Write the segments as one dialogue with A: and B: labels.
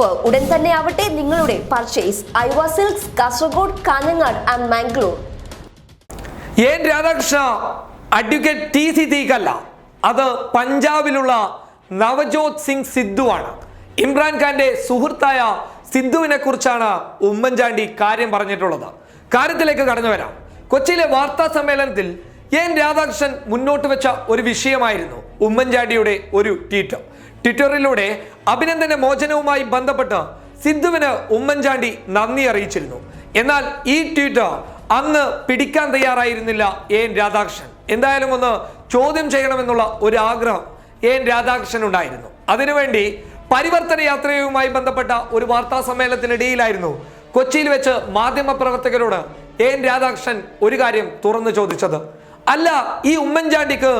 A: Offer ഉടൻ തന്നെ ആവട്ടെ നിങ്ങളുടെ purchase Aiva silks Kasaragod Kanhangad and Mangalore
B: N Radhakrishna advocate T C തീക്കല്ല അത് പഞ്ചാബിലുള്ള നവജോത് സിംഗ് സിദ്ധുവാണ്. ഇമ്രാൻഖാന്റെ സുഹൃത്തായ സിദ്ധുവിനെ കുറിച്ചാണ് ഉമ്മൻചാണ്ടി കാര്യം പറഞ്ഞിട്ടുള്ളത്. കാര്യത്തിലേക്ക് കടന്നു വരാം. കൊച്ചിയിലെ വാർത്താ സമ്മേളനത്തിൽ എൻ രാധാകൃഷ്ണൻ മുന്നോട്ട് വെച്ച ഒരു വിഷയമായിരുന്നു ഉമ്മൻചാണ്ടിയുടെ ഒരു ട്വീറ്റ് ട്വിറ്ററിലൂടെ അഭിനന്ദന മോചനവുമായി ബന്ധപ്പെട്ട് സിദ്ധുവിന് ഉമ്മൻചാണ്ടി നന്ദി അറിയിച്ചിരുന്നു. എന്നാൽ ഈ ട്വീറ്റ് അന്ന് പിടിക്കാൻ തയ്യാറായിരുന്നില്ല എൻ രാധാകൃഷ്ണൻ. എന്തായാലും ഒന്ന് ചോദ്യം ചെയ്യണമെന്നുള്ള ഒരു ആഗ്രഹം എൻ രാധാകൃഷ്ണൻ ഉണ്ടായിരുന്നു. അതിനുവേണ്ടി പരിവർത്തന യാത്രയുമായി ബന്ധപ്പെട്ട ഒരു വാർത്താ സമ്മേളനത്തിനിടയിലായിരുന്നു കൊച്ചിയിൽ വെച്ച് മാധ്യമപ്രവർത്തകരോട് എൻ രാധാകൃഷ്ണൻ ഒരു കാര്യം തുറന്നു ചോദിച്ചത്. അല്ല ഈ ഉമ്മൻചാണ്ടിക്ക്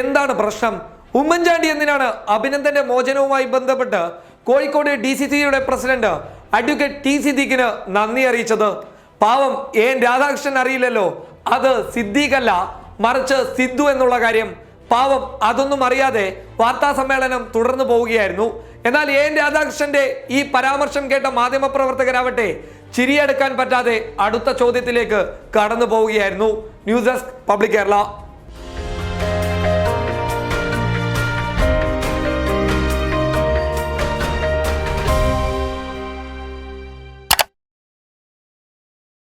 B: എന്താണ് പ്രശ്നം? ഉമ്മൻചാണ്ടി എന്തിനാണ് അഭിനന്ദന്റെ മോചനവുമായി ബന്ധപ്പെട്ട് കോഴിക്കോട് ഡി സി സിയുടെ പ്രസിഡന്റ് അഡ്വക്കേറ്റ് ടി സിദ്ദീഖിന് നന്ദി അറിയിച്ചത്. പാവം എൻ രാധാകൃഷ്ണൻ അറിയില്ലല്ലോ. അത് സിദ്ദീഖല്ല മറിച്ച് സിദ്ധു എന്നുള്ള കാര്യം. പാവം അതൊന്നും അറിയാതെ വാർത്താ സമ്മേളനം തുടർന്നു പോവുകയായിരുന്നു. എന്നാൽ എൻ രാധാകൃഷ്ണന്റെ ഈ പരാമർശം കേട്ട മാധ്യമപ്രവർത്തകരാവട്ടെ ചിരിയെടുക്കാൻ പറ്റാതെ അടുത്ത ചോദ്യത്തിലേക്ക് കടന്നു പോവുകയായിരുന്നു. News desk public Kerala.